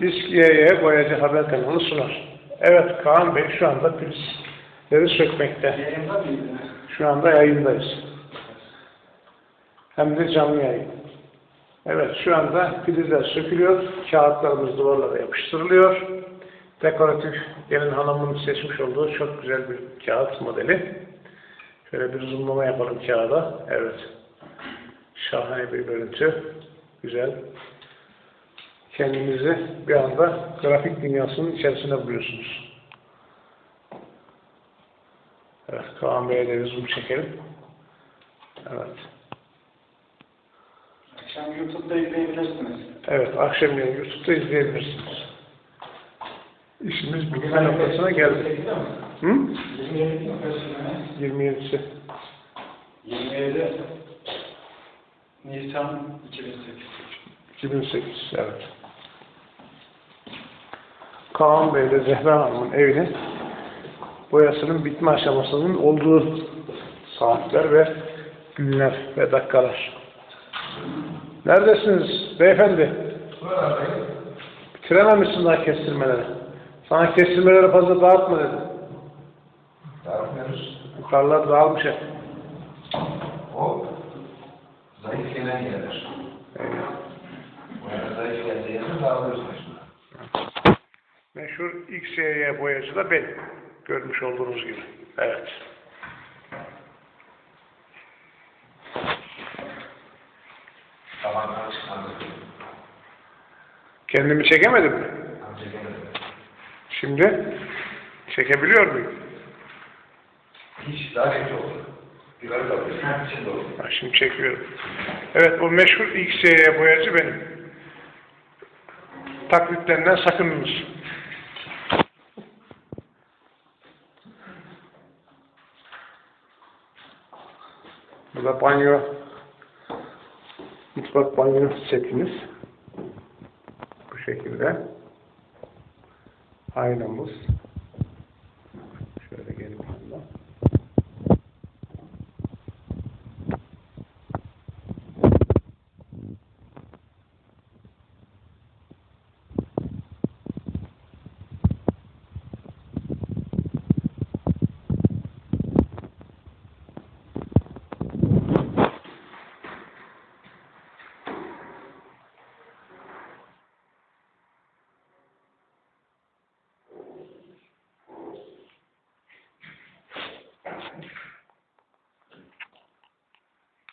İSKİ'ye boyacı haber kanalı sunar. Evet Kaan Bey şu anda prizleri sökmekte. Şu anda yayındayız. Hem de canlı yayın. Evet şu anda prizler sökülüyor. Kağıtlarımız duvarlara yapıştırılıyor. Dekoratif gelin hanımın seçmiş olduğu çok güzel bir kağıt modeli. Şöyle bir zoomlama yapalım kağıda. Evet. Şahane bir görüntü. Güzel. Kendinizi bir anda grafik dünyasının içerisinde buluyorsunuz. Evet, Kaan Bey'e de zoom çekelim. Evet. Akşam YouTube'da izleyebilirsiniz. Evet, akşamleyin YouTube'da izleyebilirsiniz. İşimiz bitme noktasına geldi. Hı? 27 mi? 27'si. 27 Nisan 2008. 2008, evet. Kaan Bey ile Zehra Hanım'ın evini boyasının bitme aşamasının olduğu saatler ve günler ve dakikalar. Neredesiniz beyefendi? Bitirememişsin daha kestirmeleri. Sana kestirmeleri fazla dağıtma dedim. Dağıtmıyoruz. Yukarılar dağılmış hep. O zayıf gelen yerler. Yani zayıf geldiği yerde dağılıyoruz. Meşhur XY boyacı da ben. Görmüş olduğunuz gibi. Evet. Çıkmadı. Kendimi çekemedim mi? Şimdi çekebiliyor muyum? Hiç daha kötü oldu. Kalıyor. Hem içinde oldu. Ha, şimdi çekiyorum. Evet o meşhur XY boyacı benim. Taklitlerinden sakınınız. Bu da banyo mutfak banyo setimiz. Bu şekilde. Aynamız.